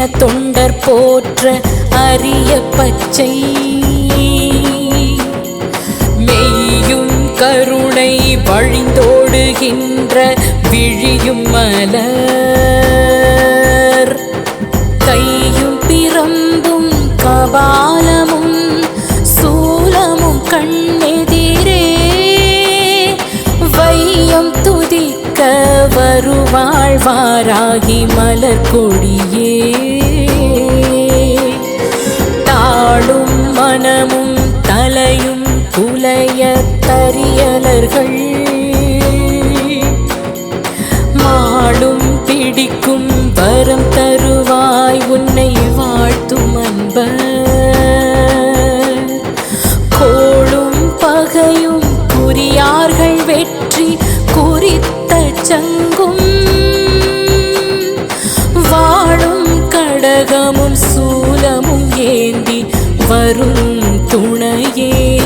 தெரியும் என தொண்டர் போற்ற அரிய பச்சை. மெய்யும் கருணை வழிந்தோடுகின்ற விழியும் மலர். கையும் பிரம்பும் கபாலமும் சூலமும் கண்ணெதிரே. வையம் துதிக்க வருவாழ்வாராகி மலர் கொடியே. தாழும் மனமும் தலையும் குலைய தரியலர்கள். மாளும் பிடிக்கும் வரம் தருவாய் உன்னை வாழ்த்தும் அன்பர். கோளும் பகையும் புரியார்கள் வெற்றி சங்கும் வாழும் கடகமும் சூலமும் ஏந்தி வரும் துணையே.